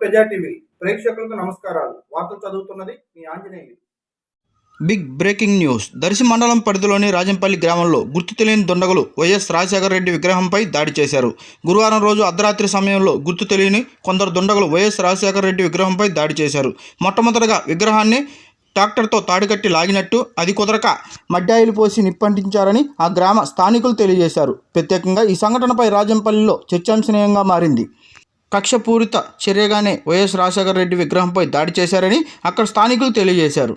ప్రజా టీవీ. ప్రేక్షకులకు నమస్కారాలు. వార్తలు చదువుతున్నది మీ Anjaneyulu. Big breaking news. Darsi మండలం పరిధిలోని రాజంపల్లి గ్రామంలో గుర్తు తెలియని దుండగులు వైఎస్ రాజశేఖర రెడ్డి విగ్రహంపై దాడి చేశారు. గురువారం రోజు అర్ధరాత్రి సమయంలో గుర్తు తెలియని కొందరు దొండగలు వైఎస్ రాజశేఖర రెడ్డి విగ్రహంపై దాడి చేశారు. మొట్టమొదటగా విగ్రహాన్ని ట్రాక్టర్తో తాడుకట్టి లాగినట్టు అది కుదరక మడ్డాయిలు పోసి నిప్పంటించారని ఆ గ్రామ స్థానికులు తెలియజేశారు. ప్రత్యేకంగా ఈ సంఘటనపై రాజంపల్లిలో చర్చాంశనీయంగా మారింది. కక్షపూరిత చర్యగానే వైఎస్ రాజశేఖర రెడ్డి విగ్రహంపై దాడి చేశారని అక్కడ స్థానికులు తెలియజేశారు.